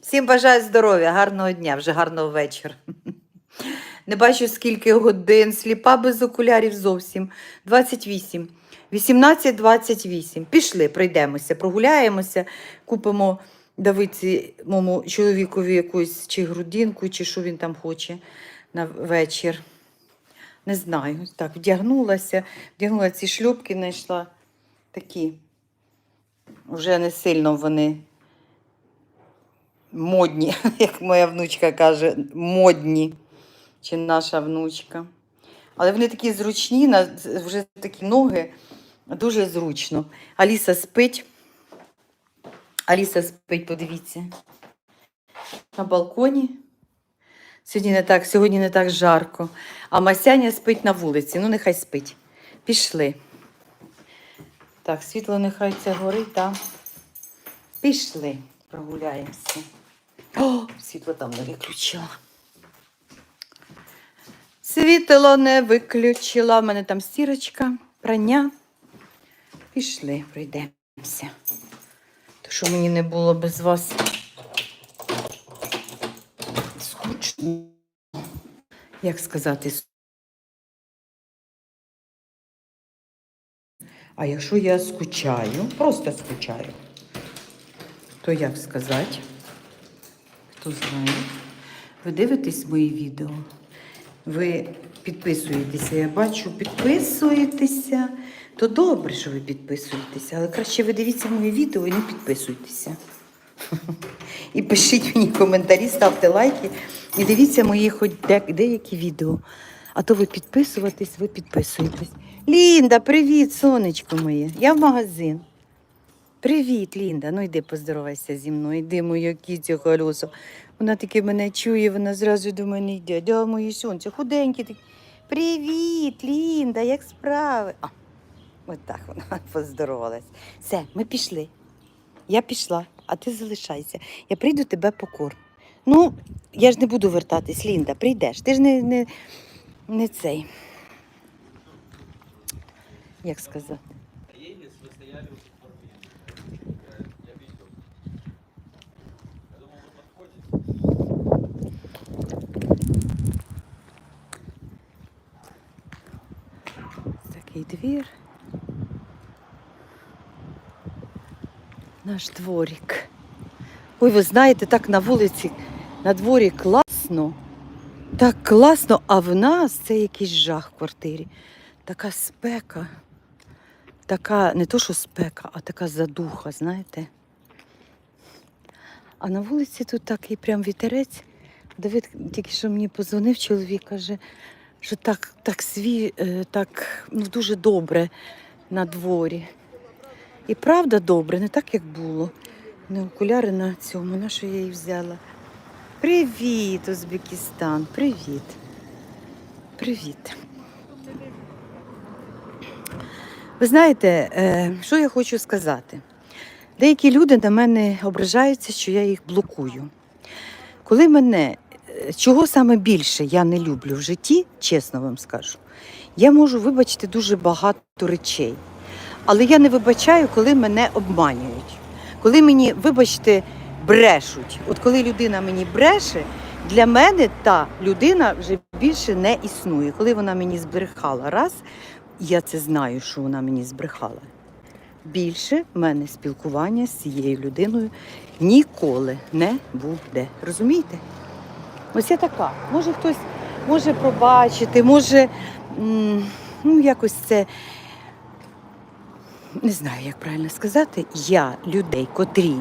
Всім бажаю здоров'я, гарного дня, вже гарного вечора. Не бачу, скільки годин, сліпа без окулярів зовсім. 28. 18-28. Пішли, пройдемося, прогуляємося, купимо Давиці, моєму чоловікові якусь чи грудинку, чи що він там хоче на вечір. Не знаю. Так, вдягнулася, вдягнула ці шлюпки, знайшла такі. Вже не сильно вони модні, як моя внучка каже, модні, чи наша внучка. Але вони такі зручні, вже такі ноги, дуже зручно. Аліса спить. Аліса спить, подивіться. На балконі. Сьогодні не так, сьогодні не так жарко. А Масяня спить на вулиці. Ну, нехай спить. Пішли. Так, світло нехай це горить, так. Пішли, прогуляємося. О, світло там не виключила. Світло не виключила. У мене там стірочка, прання. Пішли, пройдемося. То що мені не було без вас скучно. Як сказати? А якщо я скучаю, просто скучаю, то як сказати? Хто знає? Ви дивитесь мої відео? Ви підписуєтеся, я бачу, підписуєтеся. То добре, що ви підписуєтеся, але краще ви дивіться мої відео і не підписуйтеся. І пишіть мені коментарі, ставте лайки і дивіться мої хоч деякі відео. А то ви підписуватесь, ви підписуєтесь. Лінда, привіт, сонечко моє. Я в магазин. Привіт, Лінда. Ну йди поздоровайся зі мною. Йди, моя кіця колесо. Вона таки мене чує, вона зразу до мене йде. Да, моє сонце, худеньке таке. Привіт, Лінда, як справи? А, от так вона поздоровалась. Все, ми пішли. Я пішла, а ти залишайся. Я прийду тебе покормлю. Ну, я ж не буду вертатись, Лінда, прийдеш. Ти ж не, не, не цей. Як сказати? Такий двір. Наш дворик. Ой, ви знаєте, так на вулиці, на дворі класно. Так класно, а в нас це якийсь жах в квартирі. Така спека. Така, не то, що спека, а така задуха, знаєте. А на вулиці тут такий прям вітерець. Давид тільки що мені позвонив чоловік, каже, що так, так сві, е, так ну, дуже добре на дворі. І правда добре, не так, як було. Не окуляри на цьому, на що я її взяла. Привіт, Узбекистан, привіт. Привіт. Ви знаєте, е, що я хочу сказати? Деякі люди на мене ображаються, що я їх блокую. Коли мене, чого саме більше я не люблю в житті, чесно вам скажу, я можу вибачити дуже багато речей. Але я не вибачаю, коли мене обманюють. Коли мені, вибачте, брешуть. От коли людина мені бреше, для мене та людина вже більше не існує. Коли вона мені збрехала раз, я це знаю, що вона мені збрехала. Більше в мене спілкування з цією людиною ніколи не буде. Розумієте? Ось я така. Може хтось може пробачити, може ну, якось це не знаю, як правильно сказати. Я людей, котрі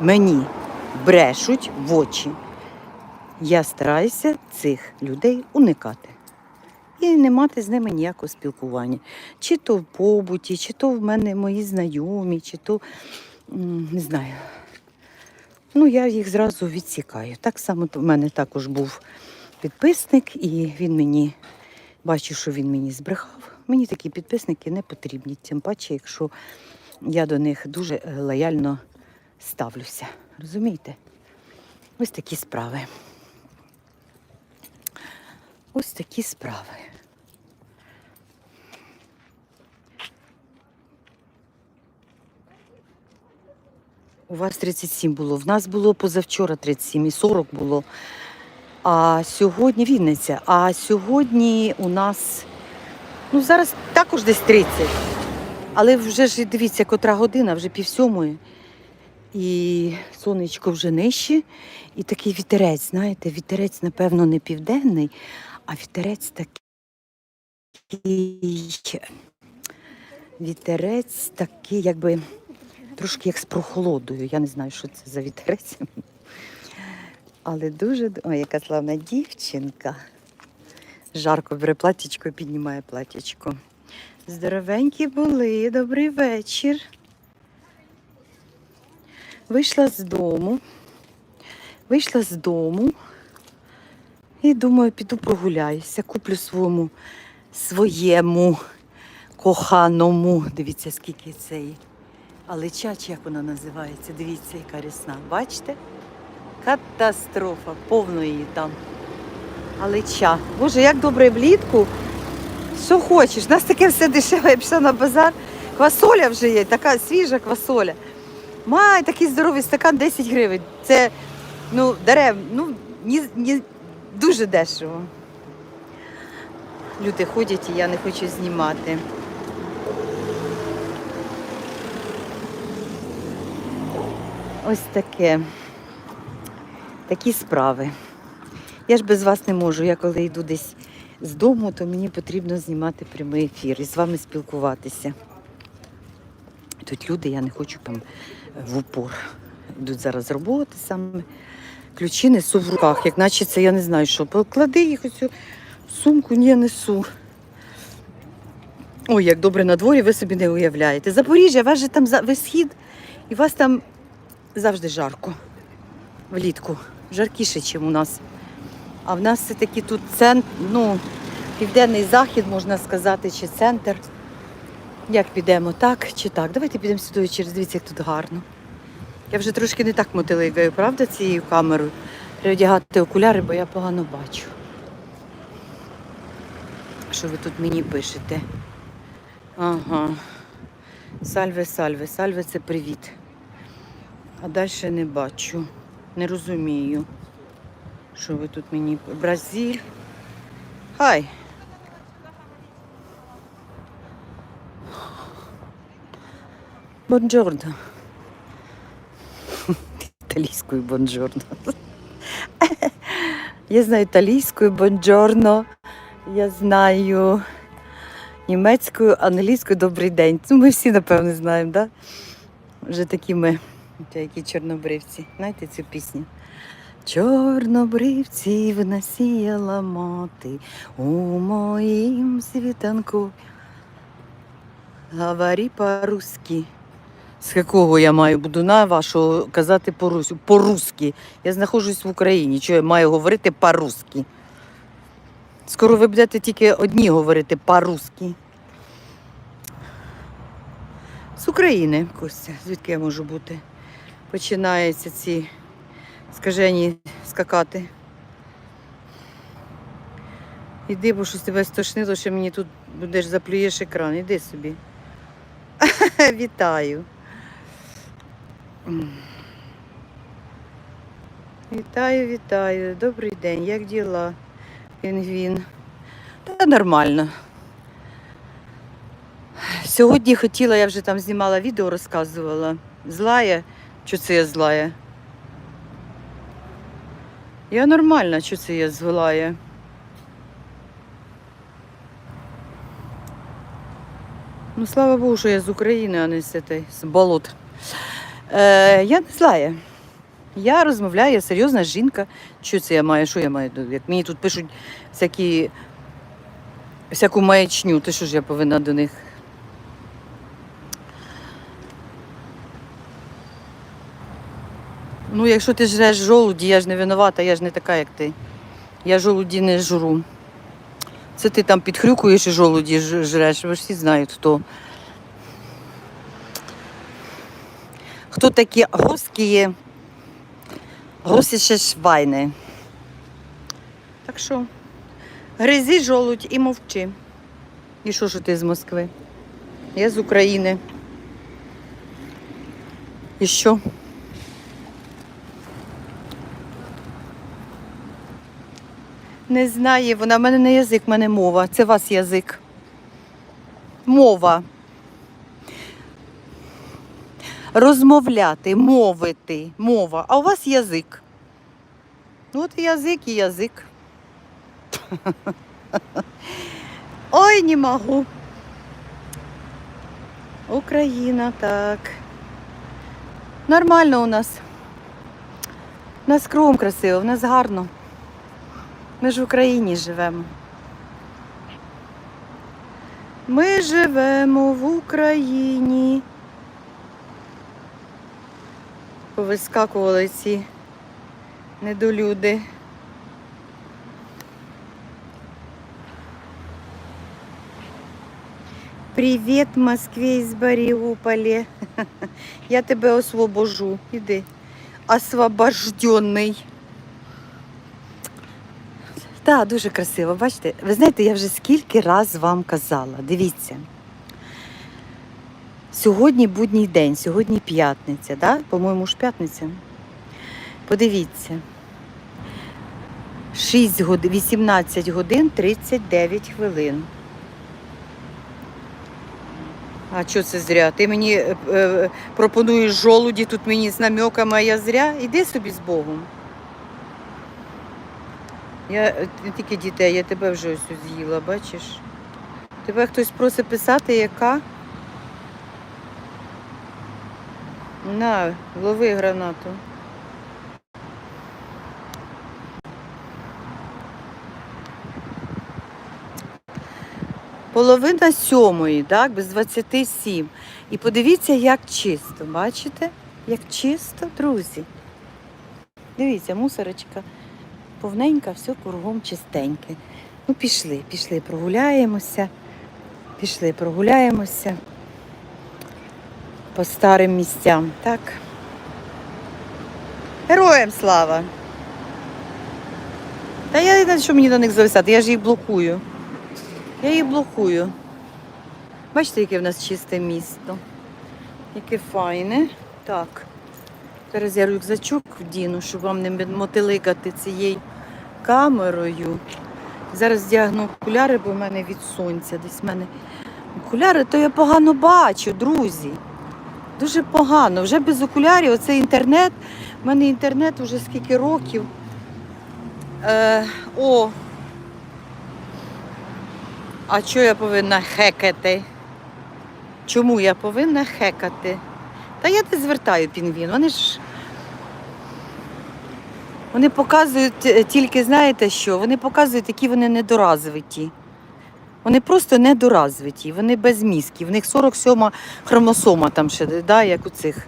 мені брешуть в очі. Я стараюся цих людей уникати і не мати з ними ніякого спілкування. Чи то в побуті, чи то в мене мої знайомі, чи то не знаю. Ну, я їх зразу відсікаю. Так само в мене також був підписник, і він мені бачу, що він мені збрехав. Мені такі підписники не потрібні, тим паче, якщо я до них дуже е, лояльно ставлюся. Розумієте? Ось такі справи. Ось такі справи. У вас 37 було. В нас було позавчора 37 і 40 було. А сьогодні Вінниця. А сьогодні у нас, ну зараз також десь 30. Але вже ж дивіться, котра година, вже пів сьомої. І сонечко вже нижче. І такий вітерець, знаєте, вітерець, напевно, не південний, а вітерець такий. Вітерець такий, якби трошки як з прохолодою. Я не знаю, що це за вітерець. Але дуже. Ой, яка славна дівчинка. Жарко бере платічко піднімає платічко. Здоровенькі були, добрий вечір. Вийшла з дому. Вийшла з дому і думаю, піду прогуляюся, куплю своєму, своєму коханому. Дивіться, скільки цей. Алеча, чи як вона називається? Дивіться, яка рясна. Бачите? Катастрофа, повно її там. Алеча. Боже, як добре влітку. Що хочеш? У нас таке все дешеве, я пішла на базар. Квасоля вже є, така свіжа квасоля. Май, такий здоровий стакан 10 гривень. Це ну, дерев, ну, ні, ні, дуже дешево. Люди ходять і я не хочу знімати. Ось таке. Такі справи. Я ж без вас не можу. Я коли йду десь з дому, то мені потрібно знімати прямий ефір і з вами спілкуватися. Тут люди, я не хочу там в упор. Йдуть зараз роботи саме. Ключі несу в руках, як наче це я не знаю що. Поклади їх в сумку, ні, я несу. Ой, як добре на дворі, ви собі не уявляєте. Запоріжжя, вас же там за- ви схід, і вас там завжди жарко. Влітку. Жаркіше, ніж у нас. А в нас все-таки тут центр, ну, південний захід, можна сказати, чи центр. Як підемо, так чи так? Давайте підемо сюди через дивіться, як тут гарно. Я вже трошки не так мотилигаю, правда, цією камерою. Треба одягати окуляри, бо я погано бачу. Що ви тут мені пишете? Ага. Сальве, сальве, сальве це привіт. А далі не бачу. Не розумію. Що ви тут мені. Бразиль. Хай. Бонджорно. Італійською бонджорно. Я знаю італійською бонджорно. Я знаю німецькою, англійською добрий день. Ну, ми всі, напевно, знаємо, да? Вже такі ми, Та які чорнобривці. Знаєте цю пісню? Чорнобривці вносіяла мати у моїм світанку. Говори по-русски. З якого я маю буду на вашого казати по-русски? По-русски. Я знаходжусь в Україні. Що я маю говорити по-русски? Скоро ви будете тільки одні говорити по-русски. З України, Костя, звідки я можу бути? Починаються ці скажені скакати. Іди, бо щось тебе стошнило, що мені тут будеш заплюєш екран. Іди собі. Вітаю. Вітаю, вітаю. Добрий день. Як діла? Пінгвін. Та нормально. Сьогодні хотіла, я вже там знімала відео, розказувала. Злая. Що це я злая? Я нормальна, що це я злая. Ну, слава Богу, що я з України, а не з, этой, з болот. Е, я не злая. Я розмовляю, я серйозна жінка. Що це я маю? Що я маю? Як мені тут пишуть всякі, всяку маячню, то що ж я повинна до них? Ну, якщо ти жреш жолуді, я ж не винувата, я ж не така, як ти. Я жолуді не жру. Це ти там підхрюкуєш і жолуді жреш. Ви ж всі знають, хто. Хто такі русські, русіші швайни. Так що, гризі жолудь і мовчи. І що ж ти з Москви? Я з України. І що? Не знає, вона в мене не язик, в мене мова. Це вас язик. Мова. Розмовляти, мовити, мова. А у вас язик. Ну, От язик і язик. Ой, не можу. Україна, так. Нормально у нас. У нас кругом красиво, в нас гарно. Ми ж в Україні живемо. Ми живемо в Україні. Повискакували ці недолюди. Привіт, Москві із Баріуполі. Я тебе освобожу. Іди. Освобожденний. Так, дуже красиво. Бачите, ви знаєте, я вже скільки раз вам казала. Дивіться. Сьогодні будній день, сьогодні п'ятниця, да? по-моєму ж п'ятниця. Подивіться. 6 годин, 18 годин 39 хвилин. А що це зря? Ти мені е, е, пропонуєш жолуді, тут мені з намеками, а я зря. Іди собі з Богом. Я е, не тільки дітей, я тебе вже ось з'їла, бачиш? Тебе хтось просить писати, яка? На, лови гранату. Половина сьомої, так, без 27. І подивіться, як чисто. Бачите? Як чисто, друзі. Дивіться, мусорочка повненька, все кругом чистеньке. Ну, пішли, пішли, прогуляємося. Пішли, прогуляємося по старим місцям, так? Героям слава! Та я не знаю, що мені до них зависати, я ж їх блокую. Я їх блокую. Бачите, яке в нас чисте місто. Яке файне. Так. Зараз я рюкзачок вдіну, щоб вам не мотиликати цією камерою. Зараз вдягну окуляри, бо в мене від сонця. Десь в мене окуляри, то я погано бачу, друзі. Дуже погано. Вже без окулярів, оце інтернет. У мене інтернет вже скільки років. Е, о, а що я повинна хекати? Чому я повинна хекати? Та я не звертаю пінгвін. Вони ж. Вони показують е, тільки, знаєте що? Вони показують, які вони недоразвиті. Вони просто недоразвиті, вони без мізків. В них 47 хромосома там ще, да, як у цих.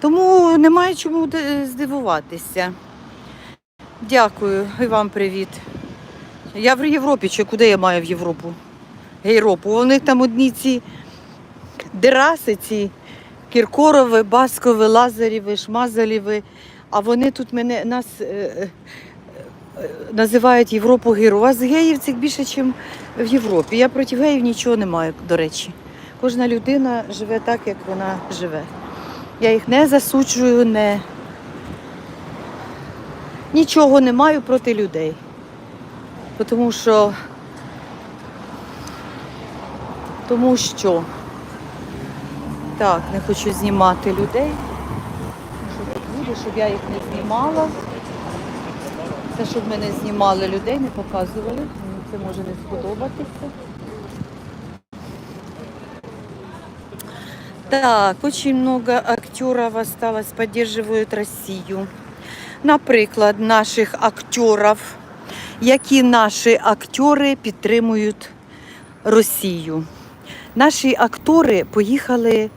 Тому немає чому здивуватися. Дякую, і вам привіт. Я в Європі, чи куди я маю в Європу? Європу. Них там одні ці дераси, ці Кіркорови, Баскови, Лазарєви, Шмазалєви. А вони тут мене нас е, е, е, називають Європу гею. У вас геїв цих більше, ніж в Європі. Я проти геїв нічого не маю, до речі. Кожна людина живе так, як вона живе. Я їх не засуджую, не... нічого не маю проти людей. Тому що. Тому що. Так, не хочу знімати людей. Що щоб я їх не знімала. Це щоб ми не знімали людей, не показували. Це може не сподобатися. Так, очень много актеров осталось, поддерживают Россию. Наприклад, наших актерів, які наші актори підтримують Росію. Наші актори поїхали,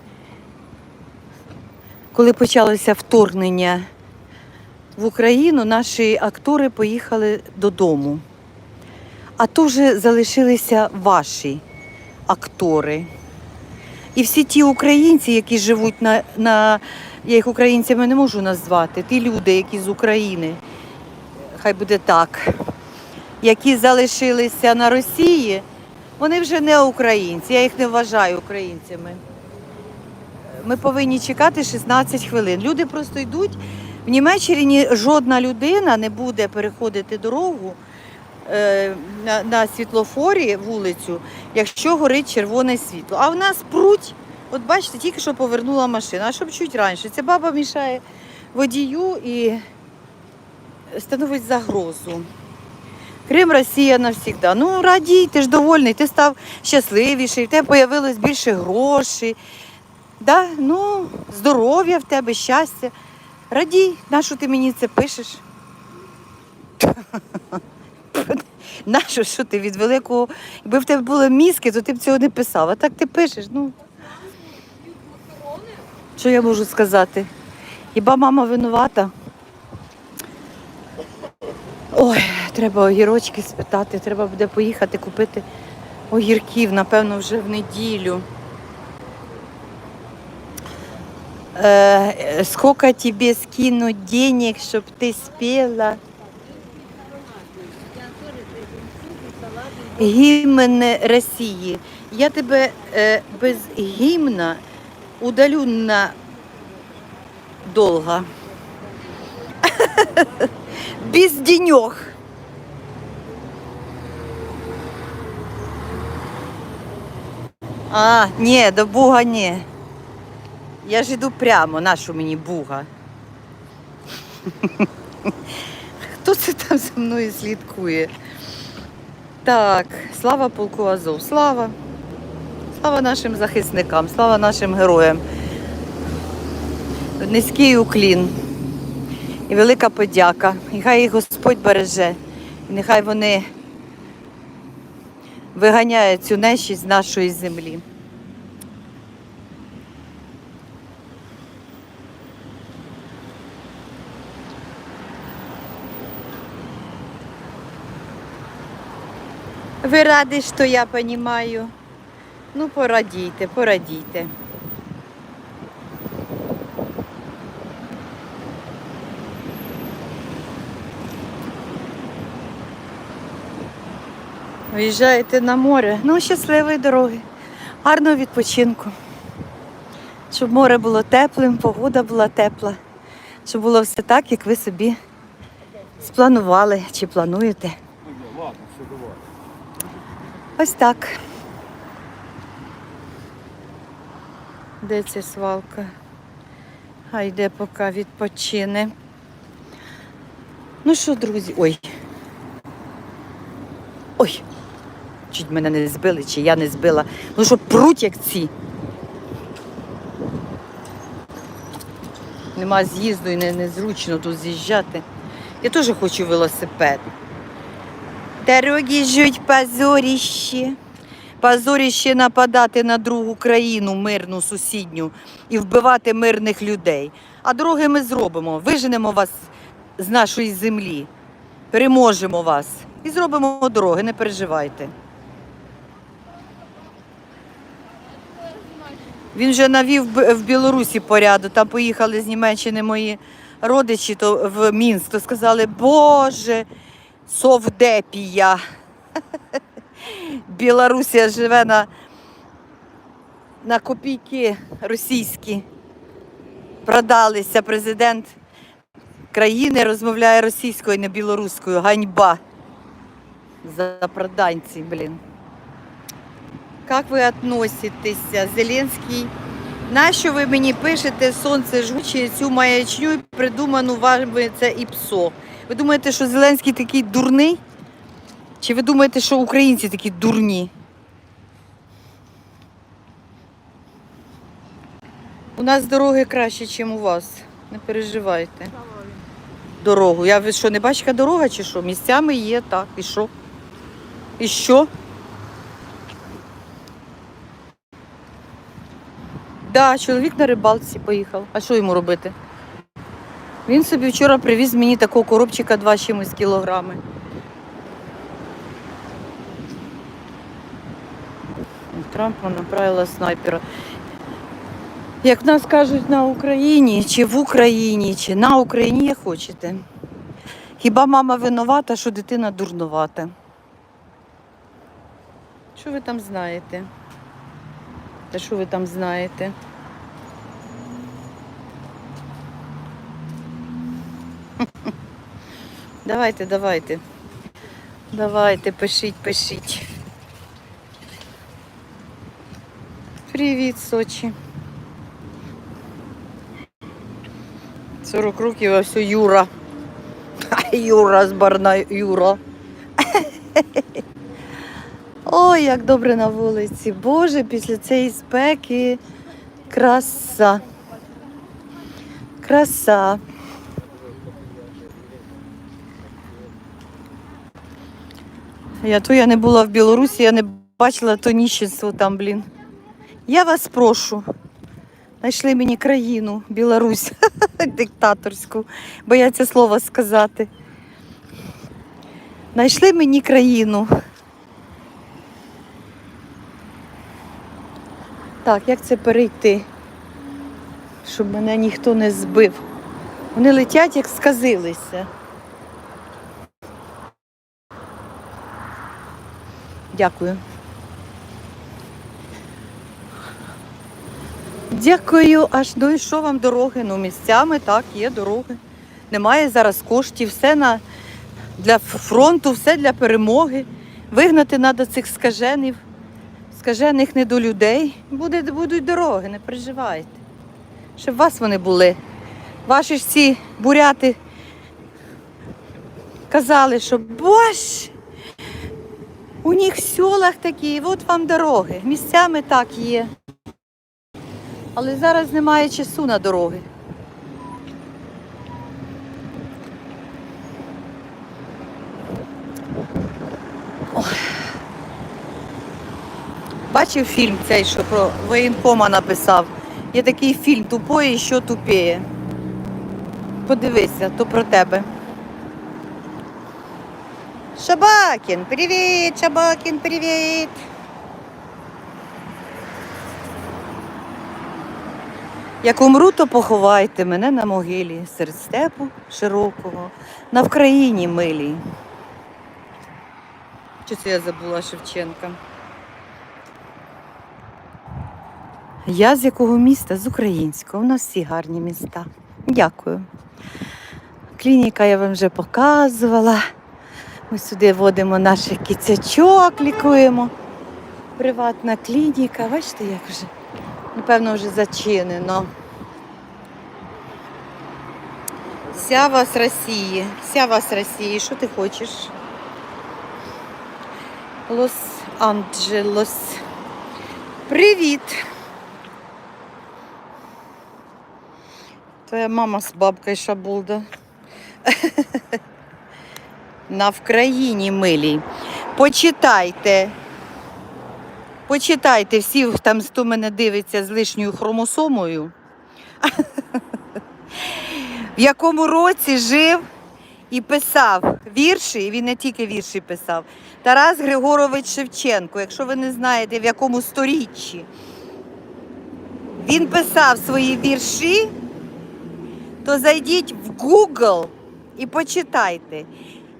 коли почалося вторгнення в Україну, наші актори поїхали додому. А то вже залишилися ваші актори. І всі ті українці, які живуть на, на я їх українцями не можу назвати, ті люди, які з України, хай буде так, які залишилися на Росії, вони вже не українці, я їх не вважаю українцями. Ми повинні чекати 16 хвилин. Люди просто йдуть. В Німеччині жодна людина не буде переходити дорогу е, на, на світлофорі вулицю, якщо горить червоне світло. А в нас пруть, от бачите, тільки що повернула машина, а щоб чуть раніше. Ця баба мішає водію і становить загрозу. Крим Росія навсігда. Ну, радій, ти ж довольний, ти став щасливіший, в тебе появилось більше грошей. Да? Ну, здоров'я в тебе, щастя. Радій, нащо ти мені це пишеш? Нащо, що ти від великого. Якби в тебе були мізки, то ти б цього не писав. А так ти пишеш. Ну. Що я можу сказати? Хіба мама винувата? Ой, треба огірочки спитати, треба буде поїхати купити огірків, напевно, вже в неділю. Э, сколько тебе скинуть денег, щоб ти спела? Гімн Росії. Я тебе е, без гімна удалю на долго. без денег. А, ні, до Буга ні. Я ж іду прямо, нашу мені Буга. Хто це там за мною слідкує? Так, слава полку Азов, слава. Слава нашим захисникам, слава нашим героям. Низький уклін і велика подяка. І хай їх Господь береже. І нехай вони виганяють цю нещість з нашої землі. Ви раді, що я розумію? Ну, порадійте, порадійте. Виїжджаєте на море. Ну, щасливої дороги, гарного відпочинку. Щоб море було теплим, погода була тепла, щоб було все так, як ви собі спланували чи плануєте. Ладно, все, давай. Ось так. Де ця свалка? А йде поки відпочине. Ну що, друзі, ой. Ой, чуть мене не збили, чи я не збила. Ну що, пруть як ці. Нема з'їзду і не, незручно тут з'їжджати. Я теж хочу велосипед. Дороги жуть позоріще. Позоріще нападати на другу країну, мирну, сусідню, і вбивати мирних людей. А дороги ми зробимо. Виженемо вас з нашої землі. Переможемо вас. І зробимо дороги, не переживайте. Він вже навів в Білорусі порядок. Там поїхали з Німеччини мої родичі то в Мінськ, то сказали, Боже, совдепія. Білорусія живе на, на копійки російські. Продалися. Президент країни розмовляє російською, не білоруською. Ганьба. Запроданці, блін. Як ви відноситеся? Зеленський. Нащо ви мені пишете сонце жгуче цю маячню придуману вами це і псо? Ви думаєте, що Зеленський такий дурний? Чи ви думаєте, що українці такі дурні? У нас дороги краще, ніж у вас. Не переживайте. Дорогу. Я ви що, не бачите, яка дорога чи що? Місцями є, так. І що? І що? Да, чоловік на рибалці поїхав. А що йому робити? Він собі вчора привіз мені такого коробчика два чимось кілограми. Трампа направила снайпера. Як нас кажуть на Україні, чи в Україні, чи на Україні, як хочете. Хіба мама винувата, що дитина дурнувата? Що ви там знаєте? Та що ви там знаєте? Давайте, давайте. Давайте, пишіть, пишіть. Привіт, Сочі. 40 років, а все Юра. Юра з барна Юра. Ой, як добре на вулиці. Боже, після цієї спеки краса. Краса. Я то я не була в Білорусі, я не бачила то ніщенство там, блін. Я вас прошу. Знайшли мені країну, Білорусь, диктаторську, бояться слова сказати. Знайшли мені країну. Так, як це перейти? Щоб мене ніхто не збив. Вони летять, як сказилися. Дякую. Дякую. Аж ну і що вам дороги? Ну, місцями так, є дороги. Немає зараз коштів, все на, для фронту, все для перемоги. Вигнати треба цих скаженів, скажених не до людей. Буде, будуть дороги, не переживайте. Щоб вас вони були. Ваші ж ці буряти казали, що боже, у них в селах такі, от вам дороги. Місцями так є. Але зараз немає часу на дороги. Бачив фільм цей, що про воєнкома написав. Є такий фільм Тупої, що тупіє. Подивися, то про тебе. Шабакін, привіт, Шабакін, привіт. Як умру, то поховайте мене на могилі серед степу широкого, на Вкраїні милій. Чи це я забула Шевченка? Я з якого міста? З українського. У нас всі гарні міста. Дякую. Клініка я вам вже показувала. Ми сюди водимо наших кіцячок, лікуємо. Приватна клініка. Бачите, як вже? Напевно, вже зачинено. Вся вас Росії. Вся вас Росії. Що ти хочеш? Лос-Анджелес. Привіт! Твоя мама з бабкою Шабулда. На Вкраїні милій. Почитайте. Почитайте всі, там, хто мене дивиться з лишньою хромосомою. В якому році жив і писав вірші, і він не тільки вірші писав. Тарас Григорович Шевченко, якщо ви не знаєте, в якому сторіччі. Він писав свої вірші, то зайдіть в Google і почитайте.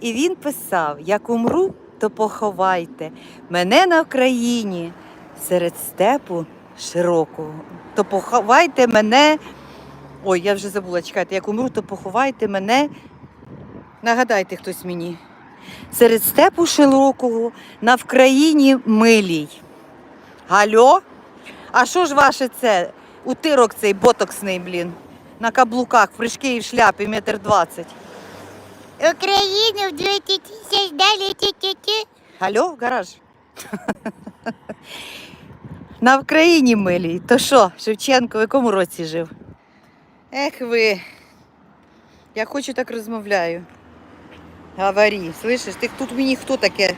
І він писав: як умру, то поховайте мене на Україні серед степу широкого. То поховайте мене. Ой, я вже забула, чекайте, як умру, то поховайте мене. Нагадайте хтось мені. Серед степу широкого на Вкраїні милій. Гальо? А що ж ваше це? Утирок цей ботоксний, блін. На каблуках, в прыжки і в шляпі метр двадцять. Україну в 2000 далі ті-ті-ті. Алло, гараж. На Вкраїні милій. То що, Шевченко, в якому році жив? Ех ви. Я хочу так розмовляю. Говори, слышиш, ти тут мені хто таке?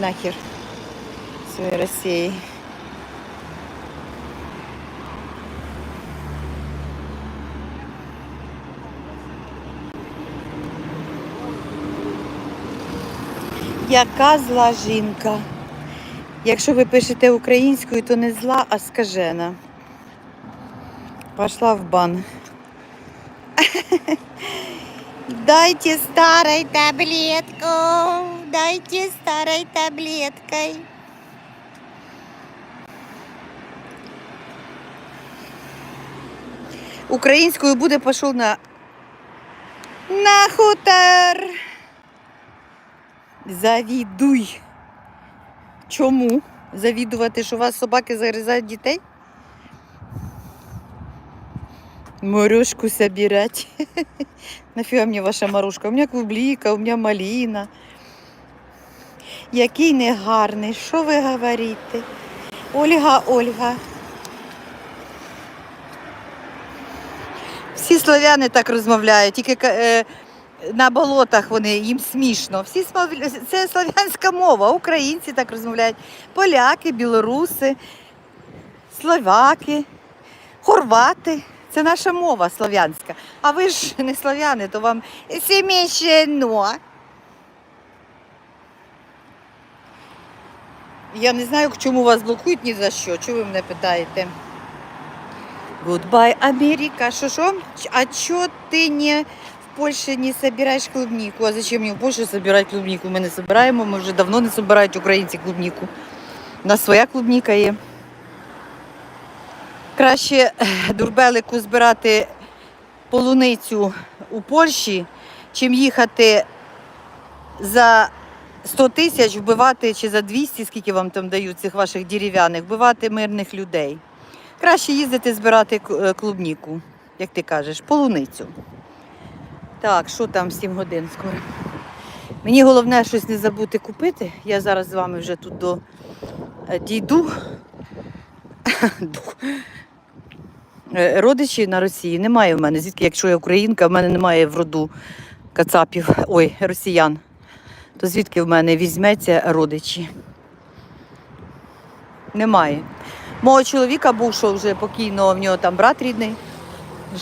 Нахер своєї Росії. Яка зла жінка. Якщо ви пишете українською, то не зла, а скажена. Пошла в бан. Дайте старой таблетку, дайте старой таблеткой. Українською буде пішов на. На хутор. Завідуй. Чому? Завідувати, що у вас собаки загризають дітей? Морюшку собирать. Нафіга мені ваша морожка? У мене клубліка, у мене маліна. Який негарний, що ви говорите? Ольга, Ольга. Всі слов'яни так розмовляють, тільки е, на болотах вони їм смішно. Всі це слов'янська мова. Українці так розмовляють. Поляки, білоруси, словаки, хорвати. Це наша мова слов'янська. А ви ж не слов'яни, то вам смішно. Я не знаю, чому вас блокують ні за що. Чого ви мене питаєте? Goodbye, Америка. Що що? А чого ти не в Польщі не собираєш клубніку? А зачем мені в Польщі собирати клубніку? Ми не збираємо, ми вже давно не збирають українці клубніку. У нас своя клубніка є. Краще дурбелику збирати полуницю у Польщі, чим їхати за 100 тисяч вбивати чи за 200, скільки вам там дають цих ваших дерев'яних, вбивати мирних людей. Краще їздити збирати е, клубніку, як ти кажеш, полуницю. Так, що там 7 годин скоро? Мені головне щось не забути купити. Я зараз з вами вже тут до е, дійду. Е, Родичі на Росії немає в мене. Звідки, якщо я українка, в мене немає в роду кацапів, ой, росіян. То звідки в мене візьметься родичі? Немає. Мого чоловіка був, що вже покійно, в нього там брат рідний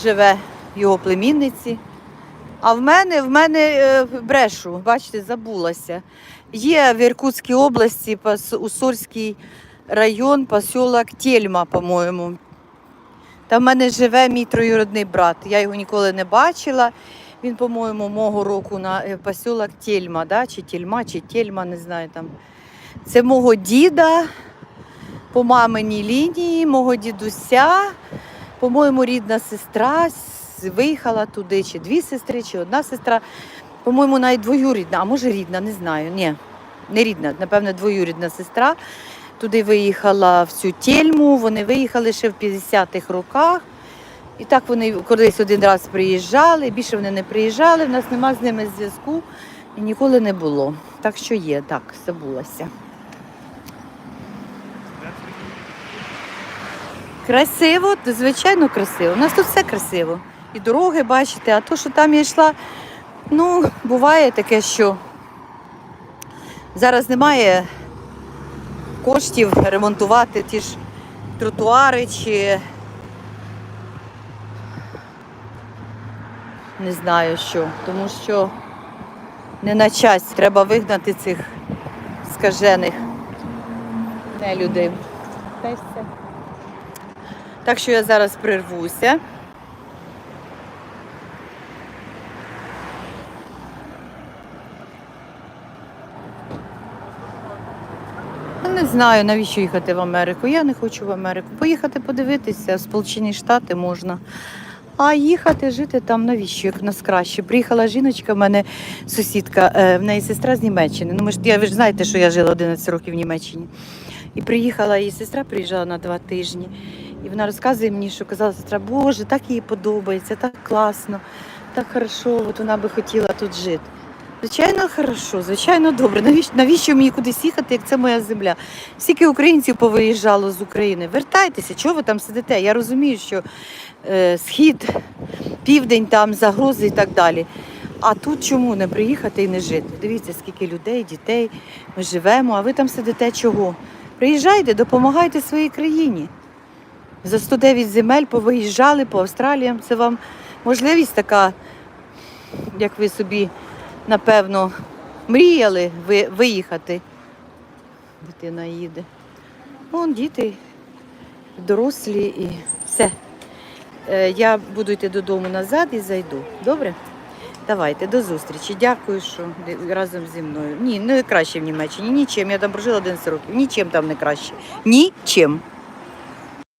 живе, його племінниці. А в мене, в мене е, брешу, бачите, забулася. Є в Іркутській області, Усольський район, посілок Тельма, по-моєму. Там в мене живе мій троюродний брат. Я його ніколи не бачила. Він, по-моєму, мого року на е, посілок Тельма, да? чи Тельма, чи Тельма, не знаю там. Це мого діда по маминій лінії, мого дідуся, по-моєму, рідна сестра виїхала туди, чи дві сестри, чи одна сестра. По-моєму, навіть двоюрідна, а може рідна, не знаю. Ні, не рідна, напевно, двоюрідна сестра. Туди виїхала в цю тельму. Вони виїхали ще в 50-х роках. І так вони колись один раз приїжджали, більше вони не приїжджали, в нас нема з ними зв'язку і ніколи не було. Так що є, так, забулася. Красиво, звичайно, красиво. У нас тут все красиво. І дороги, бачите, а то, що там я йшла, ну, буває таке, що зараз немає коштів ремонтувати ті ж тротуари чи не знаю що, тому що не на час. Треба вигнати цих скажених не людей. Так що я зараз прервуся. Знаю, навіщо їхати в Америку. Я не хочу в Америку. Поїхати подивитися, в Сполучені Штати можна. А їхати, жити там навіщо, як нас краще. Приїхала жіночка, в мене сусідка, е, в неї сестра з Німеччини. Ну, ми ж, я, ви ж знаєте, що я жила 11 років в Німеччині. І приїхала, її сестра приїжджала на два тижні. І вона розказує мені, що казала сестра, Боже, так їй подобається, так класно, так хорошо, от вона би хотіла тут жити. Звичайно, хорошо, звичайно, добре. Навіщо, навіщо мені кудись їхати, як це моя земля? Скільки українців повиїжджало з України? Вертайтеся, чого ви там сидите? Я розумію, що е, схід, південь, там загрози і так далі. А тут чому не приїхати і не жити? Дивіться, скільки людей, дітей, ми живемо, а ви там сидите чого? Приїжджайте, допомагайте своїй країні. За 109 земель повиїжджали по Австраліям. Це вам можливість така, як ви собі, напевно, мріяли ви, виїхати. Дитина їде. Вон діти, дорослі і все. Е, Я буду йти додому назад і зайду. Добре? Давайте, до зустрічі. Дякую, що разом зі мною. Ні, не краще в Німеччині. Нічим. Я там прожила 11 років. Нічим там не краще. Нічим.